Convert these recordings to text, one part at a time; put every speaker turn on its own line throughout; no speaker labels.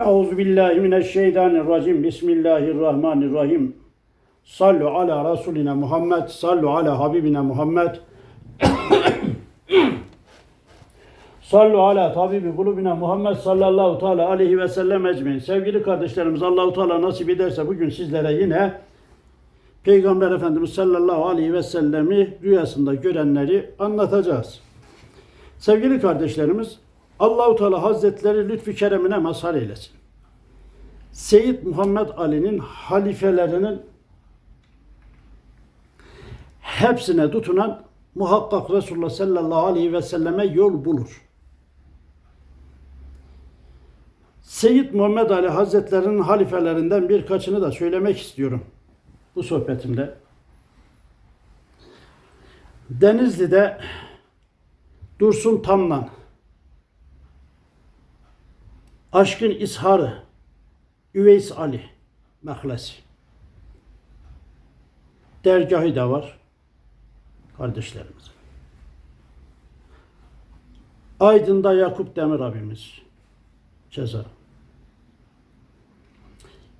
Euzu billahi mineşşeytanirracim. Bismillahirrahmanirrahim. Sallu ala Resulina Muhammed. Sallu ala Habibina Muhammed. Sallu ala tabibi kulubina Muhammed sallallahu teala aleyhi ve sellem ecmaîn. Sevgili kardeşlerimiz Allahu Teala nasip ederse bugün sizlere yine Peygamber Efendimiz sallallahu aleyhi ve sellemi rüyasında görenleri anlatacağız. Sevgili kardeşlerimiz Allahu Teala Hazretleri lütfü keremine mazhar eylesin. Seyyid Muhammed Ali'nin halifelerinin hepsine tutunan muhakkak Resulullah sallallahu aleyhi ve selleme yol bulur. Seyyid Muhammed Ali Hazretlerinin halifelerinden birkaçını da söylemek istiyorum bu sohbetimde. Denizli'de Dursun Tamlan Aşkın İsharı Üveys Ali Mehlesi dergahı da var kardeşlerimiz. Aydın'da Yakup Demir abimiz ceza.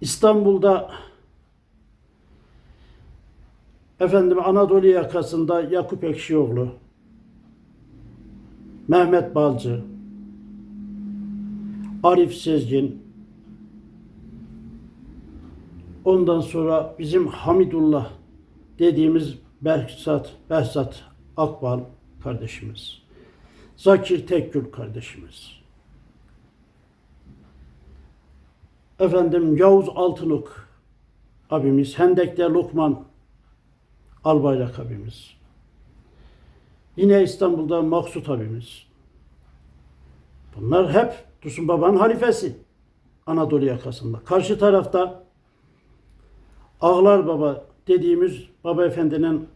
İstanbul'da efendim Anadolu yakasında Yakup Ekşioğlu, Mehmet Balcı, Arif Sezgin, ondan sonra bizim Hamidullah dediğimiz Behzat, Behzat Akbal kardeşimiz, Zakir Tekgül kardeşimiz, efendim Yavuz Altınok abimiz, Hendek'te Lokman Albayrak abimiz, yine İstanbul'da Maksut abimiz. Bunlar hep Dursun Baba'nın halifesi Anadolu yakasında. Karşı tarafta Ağlar Baba dediğimiz Baba Efendi'nin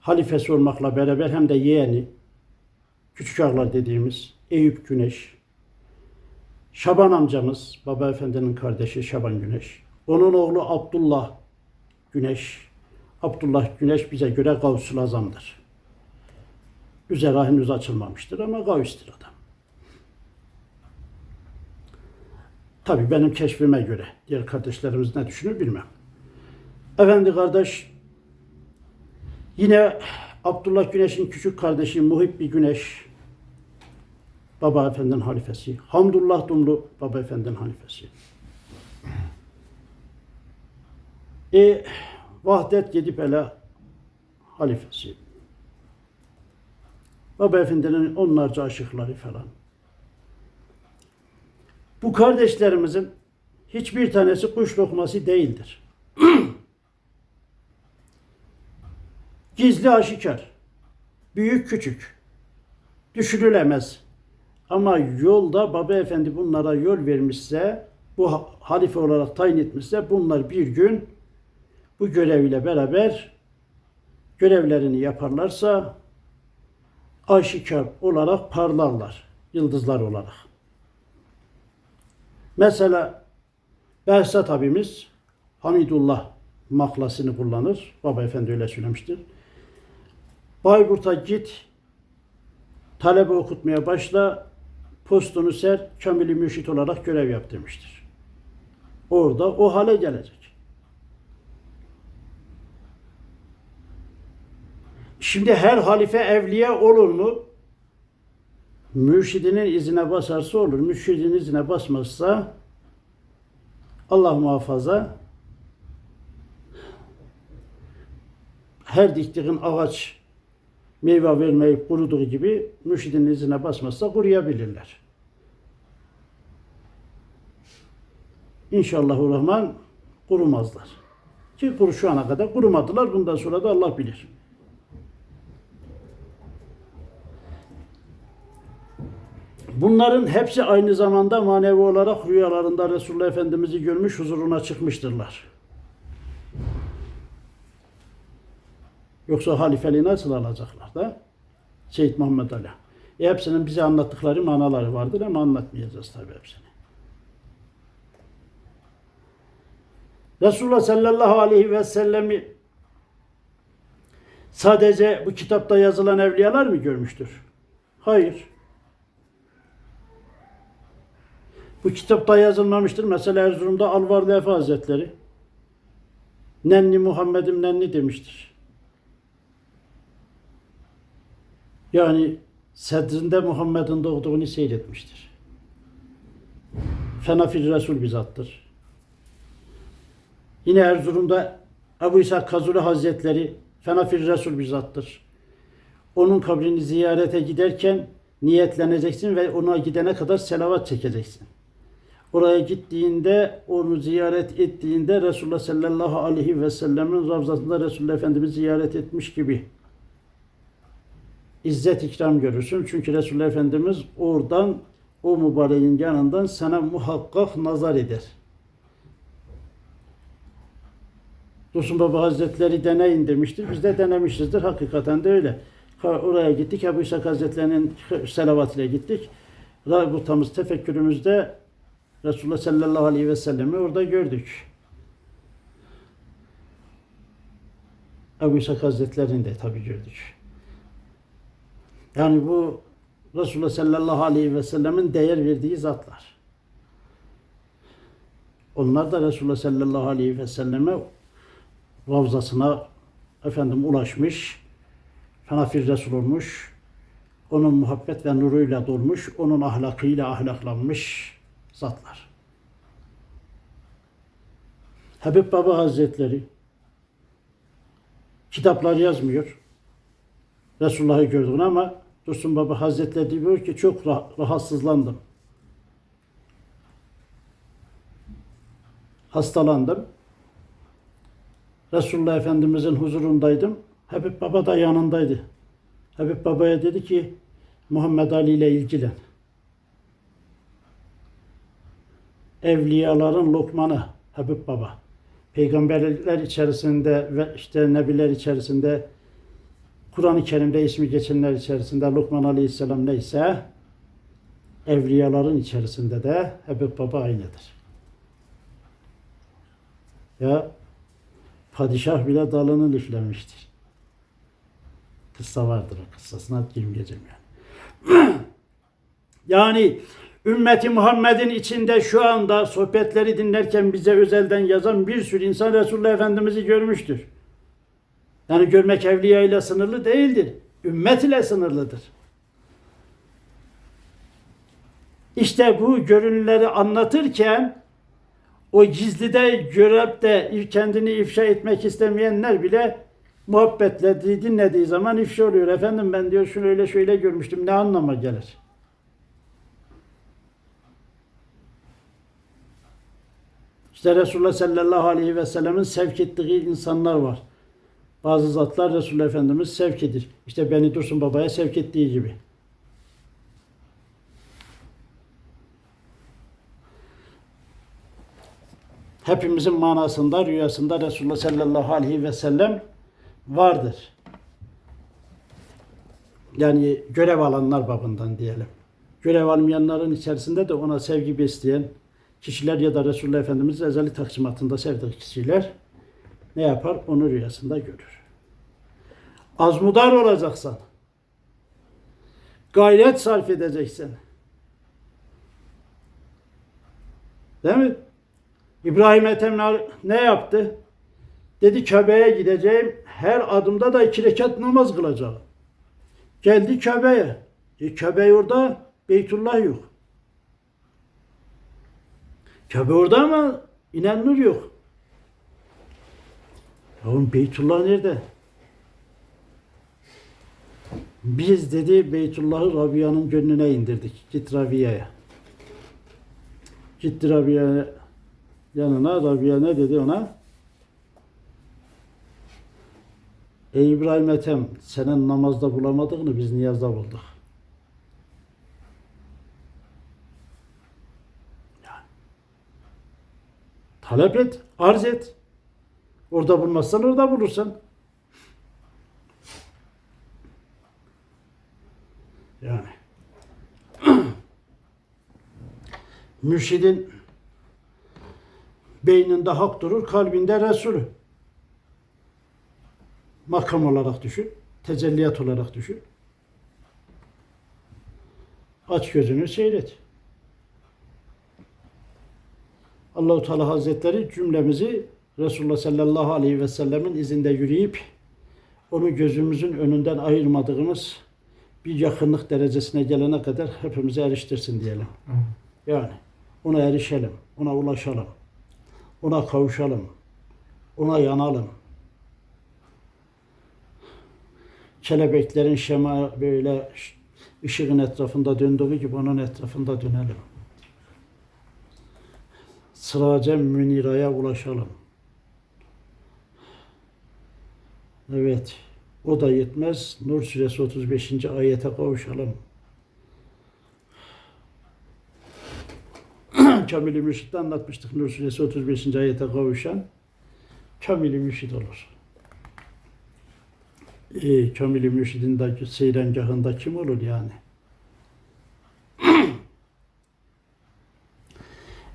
halifesi olmakla beraber hem de yeğeni Küçük Ağlar dediğimiz Eyüp Güneş, Şaban amcamız, Baba Efendi'nin kardeşi Şaban Güneş. Onun oğlu Abdullah Güneş. Abdullah Güneş bize göre Gavsul Azam'dır. Üzeri henüz açılmamıştır ama Gavs'tir adam. Tabi benim keşfime göre. Diğer kardeşlerimiz ne düşünür bilmem. Efendi kardeş yine Abdullah Güneş'in küçük kardeşi Muhibbi Güneş Baba Efendi'nin halifesi. Hamdullah Dumlu Baba Efendi'nin halifesi. E, Vahdet Gedipele halifesi. Baba Efendi'nin onlarca aşıkları falan. Bu kardeşlerimizin hiçbir tanesi kuş lokması değildir. Gizli aşikar, büyük küçük, düşürülemez. Ama yolda Baba Efendi bunlara yol vermişse, bu halife olarak tayin etmişse bunlar bir gün bu göreviyle beraber görevlerini yaparlarsa aşikar olarak parlarlar, yıldızlar olarak. Mesela Behzat abimiz Hamidullah maklasını kullanır. Baba Efendi öyle söylemiştir. Bayburt'a git, talebe okutmaya başla, postunu ser, kamili mürşit olarak görev yap demiştir. Orada o hale gelecek. Şimdi her halife evliye olur mu? Mürşidinin izine basarsa olur. Mürşidinin izine basmazsa Allah muhafaza her diktiğin ağaç meyve vermeyip kuruduğu gibi mürşidin izine basmazsa kuruyabilirler. İnşallah Rahman kurumazlar. Ki kuru şu ana kadar kurumadılar. Bundan sonra da Allah bilir. Bunların hepsi aynı zamanda manevi olarak rüyalarında Resulullah Efendimiz'i görmüş huzuruna çıkmıştırlar. Yoksa halifeliği nasıl alacaklar da? Seyyid Muhammed Ali. E hepsinin bize anlattıkları manaları vardır ama anlatmayacağız tabii hepsini. Resulullah sallallahu aleyhi ve sellemi sadece bu kitapta yazılan evliyalar mı görmüştür? Hayır. Bu kitapta yazılmamıştır. Mesela Erzurum'da Alvarlı Efe Hazretleri Nenni Muhammed'im nenni demiştir. Yani sedrinde Muhammed'in doğduğunu seyretmiştir. Fenafil Resul bizattır. Yine Erzurum'da Ebu İsa Kazuli Hazretleri Fenafil Resul bizattır. Onun kabrini ziyarete giderken niyetleneceksin ve ona gidene kadar selavat çekeceksin. Oraya gittiğinde, onu ziyaret ettiğinde Resulullah sallallahu aleyhi ve sellemin ravzasında Resulullah Efendimiz ziyaret etmiş gibi izzet ikram görürsün. Çünkü Resulullah Efendimiz oradan o mübareğin yanından sana muhakkak nazar eder. Dursun Baba Hazretleri deneyin demiştir. Biz de denemişizdir. Hakikaten de öyle. Oraya gittik. Ebu İshak Hazretleri'nin selavatıyla gittik. Rabıtamız, tefekkürümüzde Resulullah sallallahu aleyhi ve sellemi orada gördük. Ebu İshak Hazretleri'ni de tabi gördük. Yani bu Resulullah sallallahu aleyhi ve sellemin değer verdiği zatlar. Onlar da Resulullah sallallahu aleyhi ve selleme ravzasına efendim ulaşmış, fenafir Resul olmuş, onun muhabbet ve nuruyla dolmuş, onun ahlakıyla ahlaklanmış zatlar. Habib Baba Hazretleri kitaplar yazmıyor. Resulullah'ı gördüğünü ama Dursun Baba Hazretleri diyor ki çok rah- rahatsızlandım. Hastalandım. Resulullah Efendimizin huzurundaydım. Habib Baba da yanındaydı. Habib Baba'ya dedi ki Muhammed Ali ile ilgilen. Evliyaların Lokmanı Habib Baba. Peygamberler içerisinde ve işte nebiler içerisinde Kur'an-ı Kerim'de ismi geçenler içerisinde Lokman Aleyhisselam neyse evliyaların içerisinde de Habib Baba aynıdır. Ya padişah bile dalını liflemiştir. Kıssa vardır o kıssasına girmeyeceğim yani. yani ümmeti Muhammed'in içinde şu anda sohbetleri dinlerken bize özelden yazan bir sürü insan Resulullah Efendimiz'i görmüştür. Yani görmek evliya ile sınırlı değildir. Ümmet ile sınırlıdır. İşte bu görünüleri anlatırken o gizlide görüp de kendini ifşa etmek istemeyenler bile muhabbetle dinlediği zaman ifşa oluyor. Efendim ben diyor şunu öyle şöyle görmüştüm. Ne anlama gelir? İşte Resulullah sallallahu aleyhi ve sellemin sevk ettiği insanlar var. Bazı zatlar Resulullah Efendimiz sevk edir. İşte beni Dursun Baba'ya sevk ettiği gibi. Hepimizin manasında, rüyasında Resulullah sallallahu aleyhi ve sellem vardır. Yani görev alanlar babından diyelim. Görev almayanların içerisinde de ona sevgi besleyen kişiler ya da Resulullah Efendimiz ezeli taksimatında sevdiği kişiler ne yapar? Onu rüyasında görür. Azmudar olacaksan, gayret sarf edeceksin. Değil mi? İbrahim Ethem ne yaptı? Dedi Kabe'ye gideceğim. Her adımda da iki rekat namaz kılacağım. Geldi Kabe'ye. E Kabe orada, Beytullah yok. Kabe orada ama inen nur yok. Oğlum Beytullah nerede? Biz dedi Beytullah'ı Rabia'nın gönlüne indirdik. Git Rabia'ya. Gitti Rabia yanına. Rabia ne dedi ona? Ey İbrahim Ethem, senin namazda bulamadığını biz niyazda bulduk. Yani. Talep et, arz et. Orada bulmazsan orada bulursan. Yani. Mürşidin beyninde hak durur, kalbinde Resulü. Makam olarak düşün, tecelliyat olarak düşün. Aç gözünü seyret. Allahu Teala Hazretleri cümlemizi Resulullah sallallahu aleyhi ve sellemin izinde yürüyüp onu gözümüzün önünden ayırmadığımız bir yakınlık derecesine gelene kadar hepimize eriştirsin diyelim. Yani ona erişelim, ona ulaşalım, ona kavuşalım, ona yanalım. Kelebeklerin şema böyle ışığın etrafında döndüğü gibi onun etrafında dönelim. Sıraca müniraya ulaşalım. Evet. O da yetmez. Nur suresi 35. ayete kavuşalım. Kamil-i Mürşid'de anlatmıştık. Nur suresi 35. ayete kavuşan Kamil-i Mürşid olur. Ee, Kamil-i Mürşid'in de seyrengahında kim olur yani?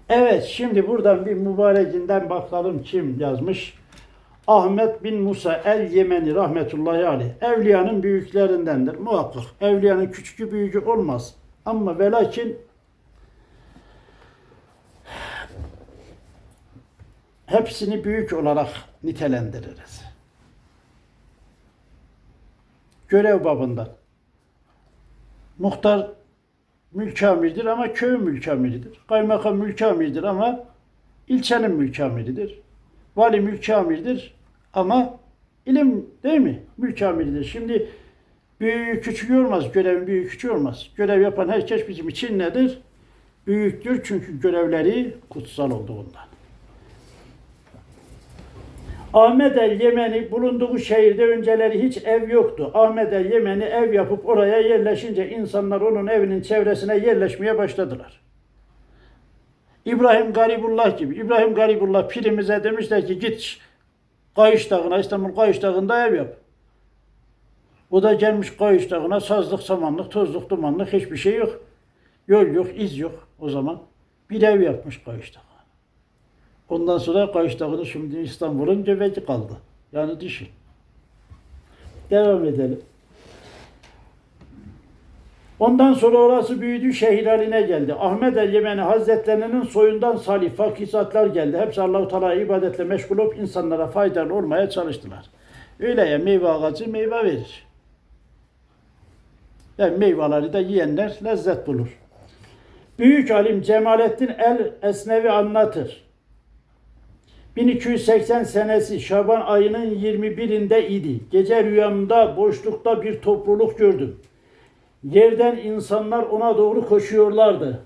Evet, şimdi buradan bir mübarekinden bakalım kim yazmış. Ahmet bin Musa el-Yemeni rahmetullahi aleyh. Evliyanın büyüklerindendir muhakkak. Evliyanın küçüğü büyüğü olmaz. Ama ve lakin hepsini büyük olarak nitelendiririz. Görev babından. Muhtar mülkamirdir ama köyün mülkamiridir. Kaymakam mülkamirdir ama ilçenin mülkamiridir. Vali mülkamirdir ama ilim değil mi? Mülkamiridir. Şimdi büyüğü küçüğü olmaz. Görevin büyüğü küçüğü olmaz. Görev yapan herkes bizim için nedir? Büyüktür çünkü görevleri kutsal olduğundan. Ahmet el Yemeni bulunduğu şehirde önceleri hiç ev yoktu. Ahmet el Yemeni ev yapıp oraya yerleşince insanlar onun evinin çevresine yerleşmeye başladılar. İbrahim Garibullah gibi. İbrahim Garibullah pirimize demişler ki git Kayış Dağı'na, İstanbul Kayış Dağı'nda ev yap. O da gelmiş Kayış Dağı'na sazlık, samanlık, tozluk, dumanlık hiçbir şey yok. Yol yok, iz yok o zaman. Bir ev yapmış Kayış Dağı. Ondan sonra Kayış Dağı'nı şimdi İstanbul'un göbeci kaldı. Yani düşün. Devam edelim. Ondan sonra orası büyüdü, şehir haline geldi. Ahmet el Yemeni Hazretlerinin soyundan salih, fakisatlar geldi. Hepsi Allah-u Teala ibadetle meşgul olup insanlara faydalı olmaya çalıştılar. Öyle ya meyve ağacı meyve verir. Yani meyveleri de yiyenler lezzet bulur. Büyük alim Cemalettin el Esnevi anlatır. 1280 senesi Şaban ayının 21'inde idi. Gece rüyamda boşlukta bir topluluk gördüm. Yerden insanlar ona doğru koşuyorlardı.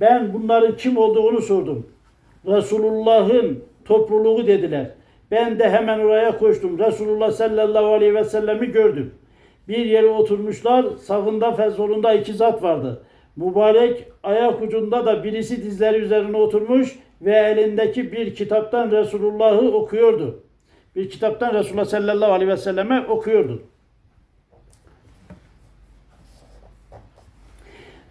Ben bunların kim olduğunu sordum. Resulullah'ın topluluğu dediler. Ben de hemen oraya koştum. Resulullah sallallahu aleyhi ve sellemi gördüm. Bir yere oturmuşlar. Sağında ve solunda iki zat vardı. Mübarek ayak ucunda da birisi dizleri üzerine oturmuş ve elindeki bir kitaptan Resulullah'ı okuyordu. Bir kitaptan Resulullah sallallahu aleyhi ve selleme okuyordu.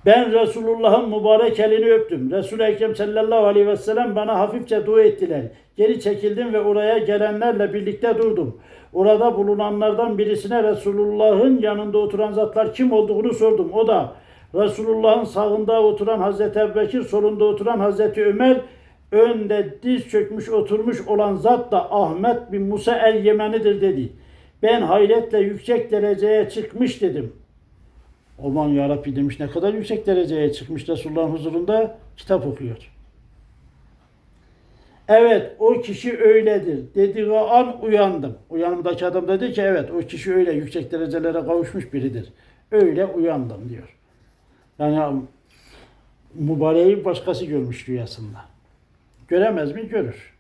Ben Resulullah'ın mübarek elini öptüm. Resul-i Ekrem sallallahu aleyhi ve sellem bana hafifçe dua ettiler. Geri çekildim ve oraya gelenlerle birlikte durdum. Orada bulunanlardan birisine Resulullah'ın yanında oturan zatlar kim olduğunu sordum. O da Resulullah'ın sağında oturan Hazreti Ebubekir, solunda oturan Hazreti Ömer, önde diz çökmüş oturmuş olan zat da Ahmet bin Musa el-Yemeni'dir dedi. Ben hayretle yüksek dereceye çıkmış dedim. Aman yarabbi demiş ne kadar yüksek dereceye çıkmış Resulullah'ın huzurunda kitap okuyor. Evet o kişi öyledir dediği an uyandım. Uyanımdaki adam dedi ki evet o kişi öyle yüksek derecelere kavuşmuş biridir. Öyle uyandım diyor. Yani mübareği başkası görmüş rüyasında. Göremez mi? Görür.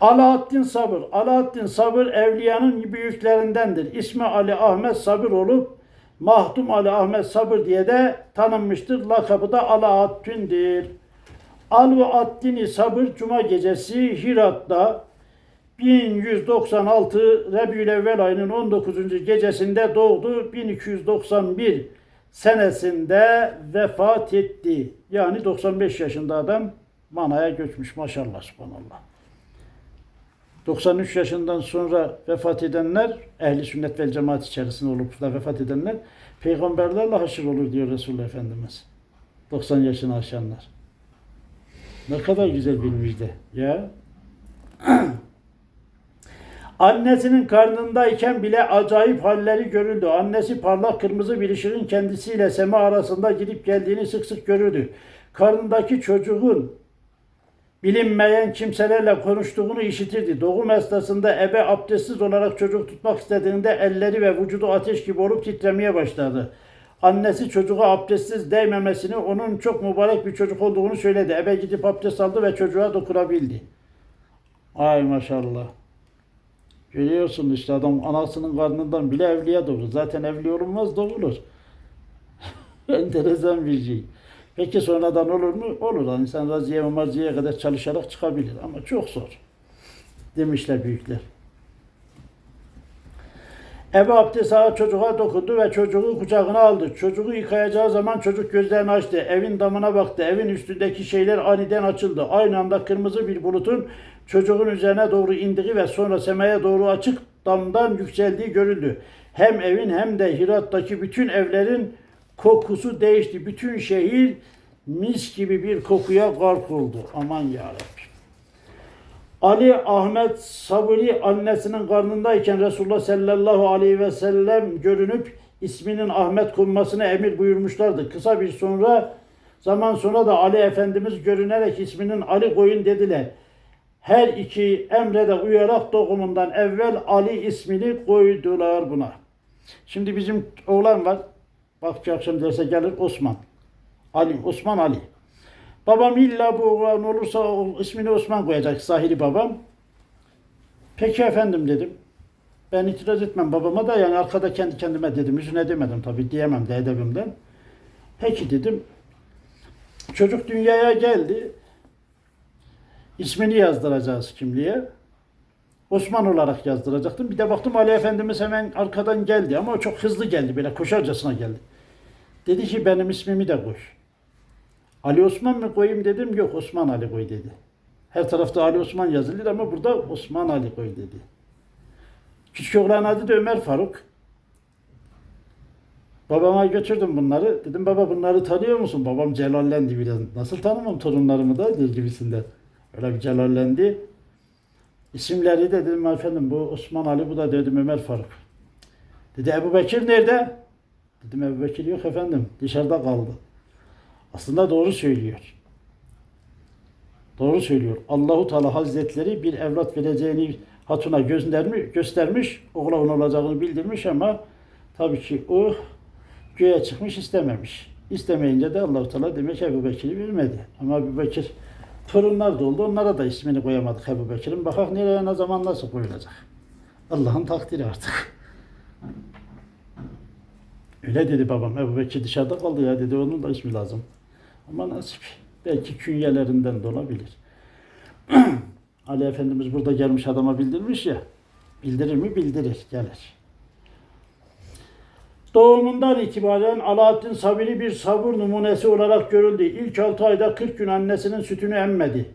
Alaaddin Sabır. Alaaddin Sabır evliyanın büyüklerindendir. İsmi Ali Ahmet Sabır olup Mahdum Ali Ahmet Sabır diye de tanınmıştır. Lakabı da Alaaddin'dir. Alaaddin Sabır Cuma gecesi Hirat'ta 1196 Rebü'l-Evvel ayının 19. gecesinde doğdu. 1291 senesinde vefat etti. Yani 95 yaşında adam manaya göçmüş maşallah subhanallah. 93 yaşından sonra vefat edenler ehli sünnet vel cemaat içerisinde olup da vefat edenler peygamberlerle haşır olur diyor Resulullah Efendimiz. 90 yaşını aşanlar. Ne kadar güzel bir müjde ya. Annesinin karnındayken bile acayip halleri görüldü. Annesi parlak kırmızı bir ışığın kendisiyle sema arasında gidip geldiğini sık sık görürdü. Karnındaki çocuğun bilinmeyen kimselerle konuştuğunu işitirdi. Doğum esnasında ebe abdestsiz olarak çocuk tutmak istediğinde elleri ve vücudu ateş gibi olup titremeye başladı. Annesi çocuğa abdestsiz değmemesini, onun çok mübarek bir çocuk olduğunu söyledi. Ebe gidip abdest aldı ve çocuğa dokunabildi. Ay maşallah. Görüyorsun işte adam anasının karnından bile evliya doğurur. Zaten evli olunmaz doğulur. Enteresan bir şey. Peki sonradan olur mu? Olur. Yani insan raziye ve marziyeye kadar çalışarak çıkabilir. Ama çok zor. Demişler büyükler. Ebu abdest ağa çocuğa dokundu ve çocuğu kucağına aldı. Çocuğu yıkayacağı zaman çocuk gözlerini açtı. Evin damına baktı. Evin üstündeki şeyler aniden açıldı. Aynı anda kırmızı bir bulutun çocuğun üzerine doğru indiği ve sonra semaya doğru açık damdan yükseldiği görüldü. Hem evin hem de Hirat'taki bütün evlerin kokusu değişti. Bütün şehir mis gibi bir kokuya gark oldu. Aman yarabbim. Ali Ahmet Sabri annesinin karnındayken Resulullah sallallahu aleyhi ve sellem görünüp isminin Ahmet konmasını emir buyurmuşlardı. Kısa bir sonra zaman sonra da Ali Efendimiz görünerek isminin Ali koyun dediler. Her iki emre de uyarak doğumundan evvel Ali ismini koydular buna. Şimdi bizim oğlan var. Bak akşam derse gelir Osman. Ali, Osman Ali. Babam illa bu oğlan olursa ismini Osman koyacak sahili babam. Peki efendim dedim. Ben itiraz etmem babama da yani arkada kendi kendime dedim. Yüzüne demedim tabii diyemem de edebimden. Peki dedim. Çocuk dünyaya geldi. İsmini yazdıracağız kimliğe. Osman olarak yazdıracaktım. Bir de baktım Ali Efendimiz hemen arkadan geldi ama çok hızlı geldi böyle koşarcasına geldi. Dedi ki benim ismimi de koy. Ali Osman mı koyayım dedim. Yok Osman Ali koy dedi. Her tarafta Ali Osman yazılır ama burada Osman Ali koy dedi. Küçük oğlan adı da Ömer Faruk. Babama götürdüm bunları. Dedim baba bunları tanıyor musun? Babam celallendi biraz. Nasıl tanımam torunlarımı da diye gibisinden. Öyle bir celallendi. İsimleri de dedim efendim bu Osman Ali bu da dedim Ömer Faruk. Dedi Ebu Bekir nerede? Dedim Ebu Bekir yok efendim dışarıda kaldı. Aslında doğru söylüyor. Doğru söylüyor. Allahu Teala Hazretleri bir evlat vereceğini hatuna göstermiş, göstermiş, oğlan olacağını bildirmiş ama tabii ki o göğe çıkmış istememiş. İstemeyince de Allahu Teala demek ki Ebu Bekir'i vermedi. Ama Ebu Bekir torunlar da oldu. Onlara da ismini koyamadık Ebu Bekir'in. Bakak nereye ne zaman nasıl koyulacak. Allah'ın takdiri artık. Öyle dedi babam. Ebu Bekir dışarıda kaldı ya dedi. Onun da ismi lazım. Ama nasip. Belki künyelerinden de olabilir. Ali Efendimiz burada gelmiş adama bildirmiş ya. Bildirir mi? Bildirir. Gelir. Doğumundan itibaren Alaaddin Sabiri bir sabır numunesi olarak görüldü. İlk 6 ayda 40 gün annesinin sütünü emmedi.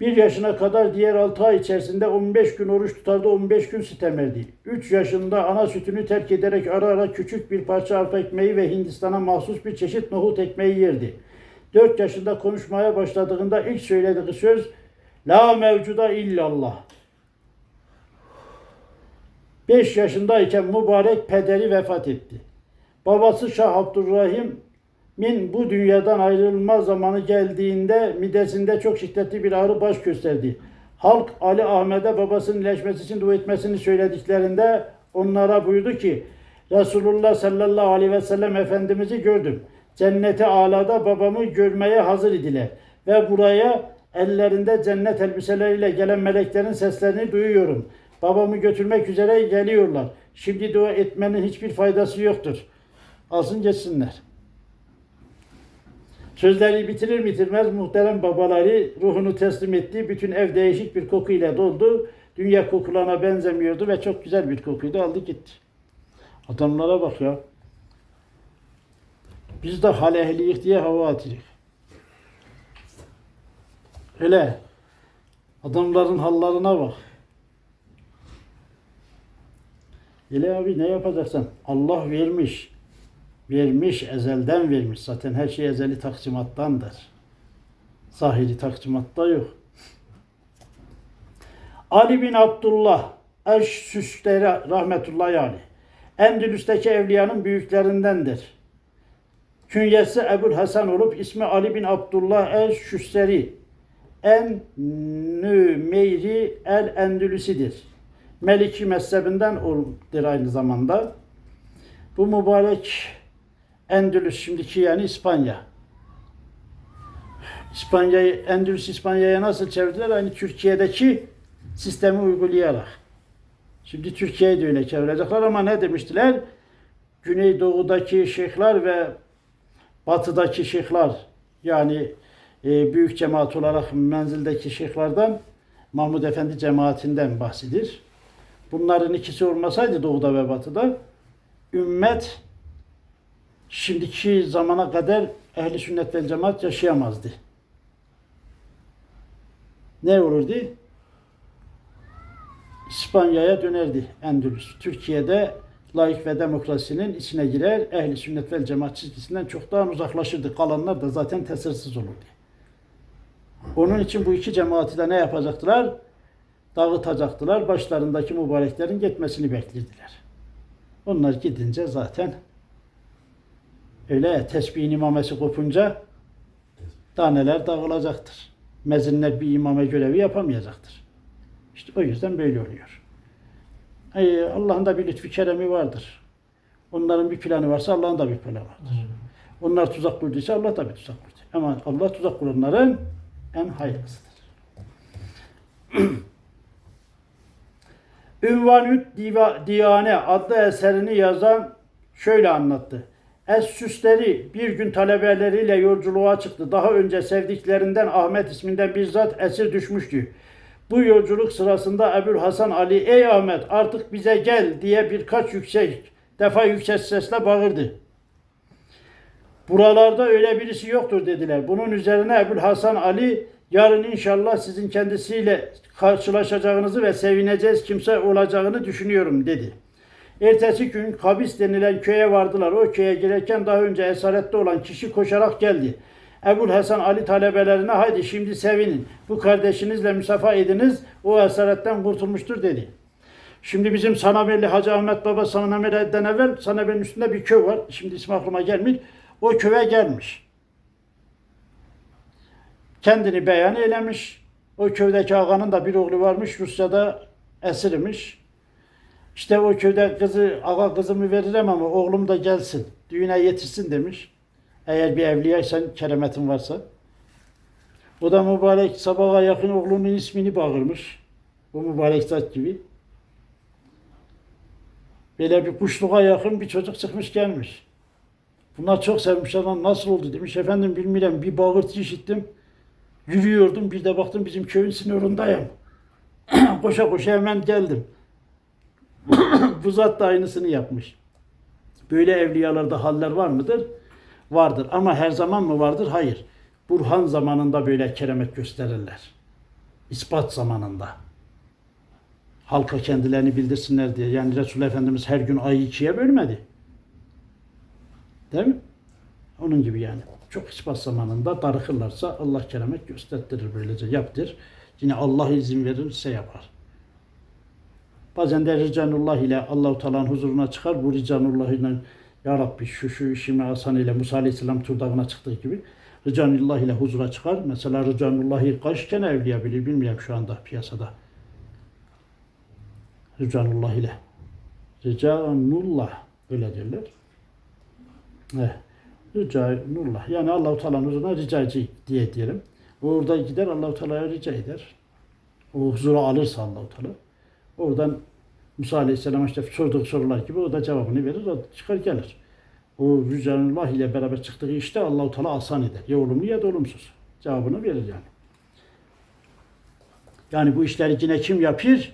Bir yaşına kadar diğer 6 ay içerisinde 15 gün oruç tutardı, 15 gün sitem erdi. 3 yaşında ana sütünü terk ederek ara ara küçük bir parça arpa ekmeği ve Hindistan'a mahsus bir çeşit nohut ekmeği yerdi. 4 yaşında konuşmaya başladığında ilk söylediği söz La mevcuda illallah. 5 yaşındayken mübarek pederi vefat etti. Babası Şah Abdurrahim'in bu dünyadan ayrılma zamanı geldiğinde midesinde çok şiddetli bir ağrı baş gösterdi. Halk Ali Ahmet'e babasının iyileşmesi için dua etmesini söylediklerinde onlara buyurdu ki Resulullah sallallahu aleyhi ve sellem Efendimiz'i gördüm. Cennete alada babamı görmeye hazır idiler. Ve buraya ellerinde cennet elbiseleriyle gelen meleklerin seslerini duyuyorum. Babamı götürmek üzere geliyorlar. Şimdi dua etmenin hiçbir faydası yoktur. Alsın geçsinler. Sözleri bitirir bitirmez muhterem babaları ruhunu teslim etti. Bütün ev değişik bir kokuyla doldu. Dünya kokularına benzemiyordu ve çok güzel bir kokuydu. Aldı gitti. Adamlara bak ya. Biz de hal ehliyiz diye hava atırız. Öyle. Adamların hallarına bak. Öyle abi ne yapacaksın? Allah vermiş. Vermiş, ezelden vermiş. Zaten her şey ezeli taksimattandır. Zahiri takdimatta yok. Ali bin Abdullah Eş-Süsteri rahmetullahi aleyh. Endülüs'teki evliyanın büyüklerindendir. Künyesi Ebul Hasan olup ismi Ali bin Abdullah el-Şüsteri en Nümeyri el Endülüsidir. Meliki mezhebinden oldur aynı zamanda. Bu mübarek Endülüs şimdiki yani İspanya. İspanya'yı Endülüs İspanya'ya nasıl çevirdiler? Aynı Türkiye'deki sistemi uygulayarak. Şimdi Türkiye'yi de öyle çevirecekler ama ne demiştiler? Güneydoğu'daki şeyhler ve batıdaki şeyhler yani e, büyük cemaat olarak menzildeki şeyhlerden Mahmud Efendi cemaatinden bahsedir. Bunların ikisi olmasaydı doğuda ve batıda ümmet şimdiki zamana kadar ehli sünnet ve cemaat yaşayamazdı. Ne olurdu? İspanya'ya dönerdi Endülüs. Türkiye'de laik ve demokrasinin içine girer, ehli sünnet ve cemaat çizgisinden çoktan uzaklaşırdı. Kalanlar da zaten tesirsiz olurdu. Onun için bu iki cemaati de ne yapacaktılar? Dağıtacaktılar. Başlarındaki mübareklerin gitmesini beklediler. Onlar gidince zaten öyle ya, tesbihin imamesi kopunca taneler dağılacaktır. Mezinler bir imame görevi yapamayacaktır. İşte o yüzden böyle oluyor. Allah'ın da bir lütfu keremi vardır. Onların bir planı varsa Allah'ın da bir planı vardır. Onlar tuzak kurduysa Allah da bir tuzak kurdu. Ama Allah tuzak kuranların en hayırlısıdır. Ünvanüt Diyane adlı eserini yazan şöyle anlattı. Es-Süsleri bir gün talebeleriyle yolculuğa çıktı. Daha önce sevdiklerinden Ahmet isminden bizzat esir düşmüştü. Bu yolculuk sırasında Ebul Hasan Ali ey Ahmet artık bize gel diye birkaç yüksek defa yüksek sesle bağırdı. Buralarda öyle birisi yoktur dediler. Bunun üzerine Ebul Hasan Ali yarın inşallah sizin kendisiyle karşılaşacağınızı ve sevineceğiz kimse olacağını düşünüyorum dedi. Ertesi gün Kabis denilen köye vardılar. O köye girerken daha önce esarette olan kişi koşarak geldi. Ebul Hasan Ali talebelerine haydi şimdi sevinin. Bu kardeşinizle müsafa ediniz. O esaretten kurtulmuştur dedi. Şimdi bizim Sanamerli Hacı Ahmet Baba Sanamerli'den evvel Sanamerli'nin üstünde bir köy var. Şimdi ismi aklıma gelmiyor. O köye gelmiş. Kendini beyan eylemiş. O köydeki ağanın da bir oğlu varmış. Rusya'da esirmiş. İşte o köyde kızı, ağa kızımı veririm ama oğlum da gelsin. Düğüne yetişsin demiş. Eğer bir evliyaysan, keremetin varsa. O da mübarek sabaha yakın oğlunun ismini bağırmış. Bu mübarek zat gibi. Böyle bir kuşluğa yakın bir çocuk çıkmış gelmiş. Bunlar çok sevmişler lan nasıl oldu demiş. Efendim bilmiyorum bir bağırtı işittim. Yürüyordum bir de baktım bizim köyün sınırındayım. koşa koşa hemen geldim. Bu zat da aynısını yapmış. Böyle evliyalarda haller var mıdır? Vardır. Ama her zaman mı vardır? Hayır. Burhan zamanında böyle keremet gösterirler. İspat zamanında. Halka kendilerini bildirsinler diye. Yani Resul Efendimiz her gün ayı ikiye bölmedi. Değil mi? Onun gibi yani. Çok ispat zamanında darıkırlarsa Allah keremet göstertirir böylece yaptır. Yine Allah izin verirse yapar. Bazen de Ricanullah ile Allahu Teala'nın huzuruna çıkar. Bu Ricanullah ile Ya Rabbi şu şu işimi Hasan ile Musa Aleyhisselam turdağına çıktığı gibi Ricanullah ile huzura çıkar. Mesela Ricanullah'ı kaç tane evliya bilir bilmiyorum şu anda piyasada. Ricanullah ile. Ricanullah öyle derler. Evet. Ricanullah. Yani Allahu Teala'nın huzuruna ricacı diye diyelim. Orada gider Allahu Teala'ya rica eder. O huzura alırsa Allahu Teala. Oradan Musa Aleyhisselam işte sorduğu sorular gibi o da cevabını verir, o çıkar gelir. O Rücanullah ile beraber çıktığı işte Allahu Teala asan eder. Ya olumlu ya da olumsuz. Cevabını verir yani. Yani bu işleri yine kim yapıyor?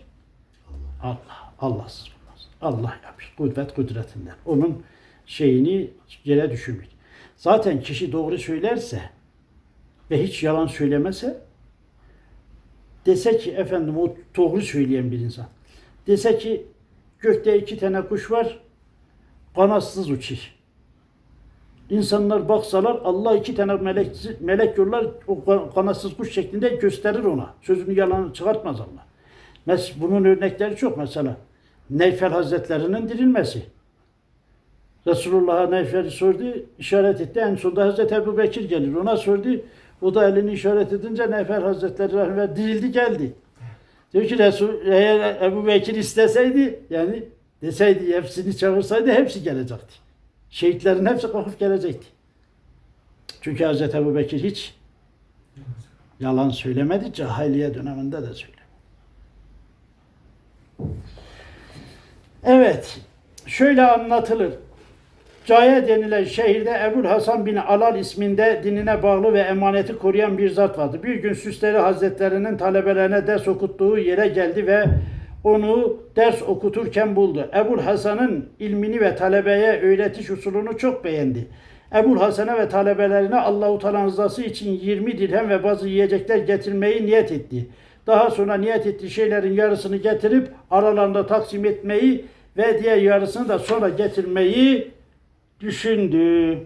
Allah. Allahsız bulmaz. Allah yapıyor. Kudret kudretinden. Onun şeyini yere düşürmüyor. Zaten kişi doğru söylerse ve hiç yalan söylemese dese ki efendim o doğru söyleyen bir insan. Dese ki gökte iki tane kuş var kanatsız uçuyor. İnsanlar baksalar Allah iki tane melek, melek yollar o kan- kanatsız kuş şeklinde gösterir ona. Sözünü yalan çıkartmaz Allah. Mes bunun örnekleri çok mesela. Neyfel Hazretlerinin dirilmesi. Resulullah'a Neyfel'i sordu, işaret etti. En sonunda Hazreti Ebu Bekir gelir. Ona sordu. O da elini işaret edince Neyfel Hazretleri rahmet dirildi geldi. Diyor ki Resul, eğer Ebu Bekir isteseydi yani deseydi hepsini çağırsaydı hepsi gelecekti. Şehitlerin hepsi kalkıp gelecekti. Çünkü Hazreti Ebu Bekir hiç yalan söylemedi. Cahiliye döneminde de söylemedi. Evet. Şöyle anlatılır. Caya denilen şehirde Ebul Hasan bin Alal isminde dinine bağlı ve emaneti koruyan bir zat vardı. Bir gün Süsleri Hazretlerinin talebelerine ders okuttuğu yere geldi ve onu ders okuturken buldu. Ebul Hasan'ın ilmini ve talebeye öğretiş usulünü çok beğendi. Ebul Hasan'a ve talebelerine Allahu Teala rızası için 20 dirhem ve bazı yiyecekler getirmeyi niyet etti. Daha sonra niyet ettiği şeylerin yarısını getirip aralarında taksim etmeyi ve diğer yarısını da sonra getirmeyi düşündü.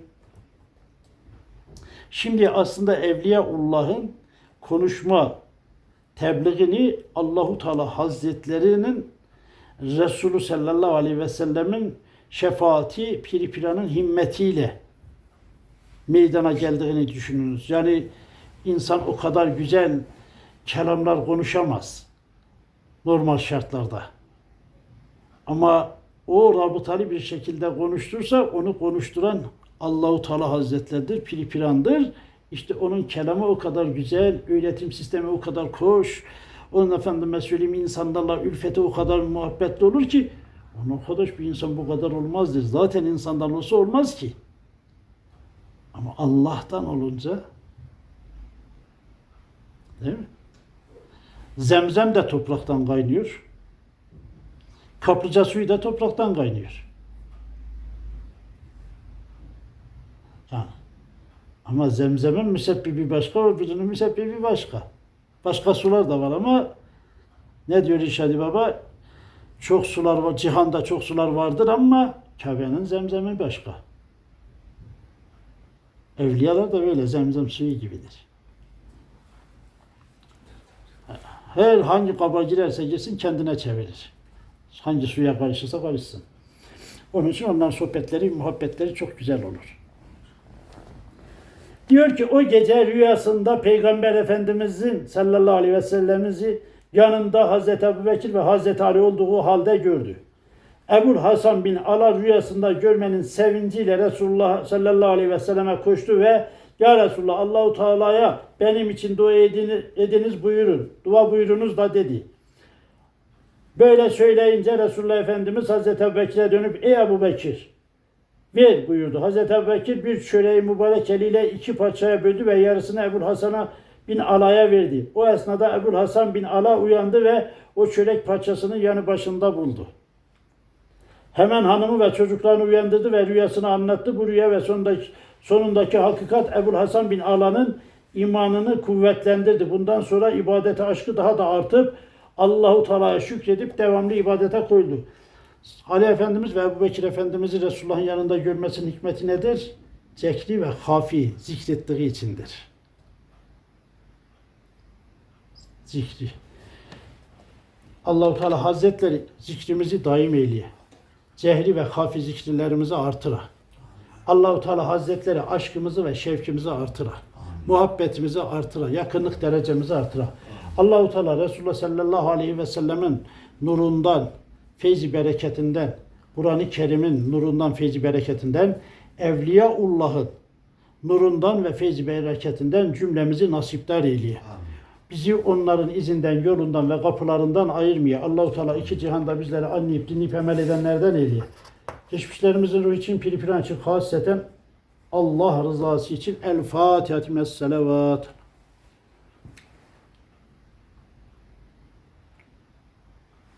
Şimdi aslında Evliyaullah'ın konuşma tebliğini Allahu Teala Hazretlerinin Resulü sallallahu aleyhi ve sellemin şefaati, piri piranın himmetiyle meydana geldiğini düşününüz. Yani insan o kadar güzel kelamlar konuşamaz normal şartlarda. Ama o rabıtalı bir şekilde konuştursa onu konuşturan Allahu Teala Hazretleridir, piri pirandır. İşte onun kelamı o kadar güzel, öğretim sistemi o kadar hoş. Onun efendime söyleyeyim insanlarla ülfeti o kadar muhabbetli olur ki onun arkadaş bir insan bu kadar olmazdır. Zaten insandan olsa olmaz ki. Ama Allah'tan olunca değil mi? Zemzem de topraktan kaynıyor. Kaplıca suyu da topraktan kaynıyor. Yani. Ama zemzemin müsebbibi başka, öbürünün müsebbibi başka. Başka sular da var ama ne diyor İşadi Baba? Çok sular var, cihanda çok sular vardır ama Kabe'nin zemzemi başka. Evliyalar da böyle zemzem suyu gibidir. Her hangi kaba girerse girsin kendine çevirir. Hangi suya karışırsa karışsın. Onun için onların sohbetleri, muhabbetleri çok güzel olur. Diyor ki o gece rüyasında Peygamber Efendimizin sallallahu aleyhi ve sellemizi yanında Hazreti Ebu Bekir ve Hazreti Ali olduğu halde gördü. Ebul Hasan bin Ala rüyasında görmenin sevinciyle Resulullah sallallahu aleyhi ve selleme koştu ve Ya Resulullah Allahu Teala'ya benim için dua ediniz, ediniz buyurun. Dua buyurunuz da dedi. Böyle söyleyince Resulullah Efendimiz Hazreti Ebu Bekir'e dönüp ey Ebu Bekir ver buyurdu. Hazreti Ebu Bekir bir çöreği mübarek eliyle iki parçaya böldü ve yarısını Ebul Hasan'a bin Ala'ya verdi. O esnada Ebul Hasan bin Ala uyandı ve o çörek parçasını yanı başında buldu. Hemen hanımı ve çocuklarını uyandırdı ve rüyasını anlattı. Bu rüya ve sonundaki, sonundaki hakikat Ebul Hasan bin Ala'nın imanını kuvvetlendirdi. Bundan sonra ibadete aşkı daha da artıp Allahu Teala'ya şükredip devamlı ibadete koyuldu. Ali Efendimiz ve Ebu Bekir Efendimiz'i Resulullah'ın yanında görmesinin hikmeti nedir? Cekri ve hafi zikrettiği içindir. Zikri. Allahu Teala Hazretleri zikrimizi daim eyleye. Cehri ve hafi zikirlerimizi artıra. Allahu Teala Hazretleri aşkımızı ve şevkimizi artıra. Muhabbetimizi artıra. Yakınlık derecemizi artıra. Allahu Teala Resulullah sallallahu aleyhi ve sellemin nurundan, feyzi bereketinden, Kur'an-ı Kerim'in nurundan, feyzi bereketinden, Evliyaullah'ın nurundan ve feyzi bereketinden cümlemizi nasipdar eyleye. Bizi onların izinden, yolundan ve kapılarından ayırmaya. Allahu Teala iki cihanda bizleri anlayıp dinleyip emel edenlerden eyleye. Geçmişlerimizin ruhu için piri piran için hasreten Allah rızası için El Fatiha Selavat.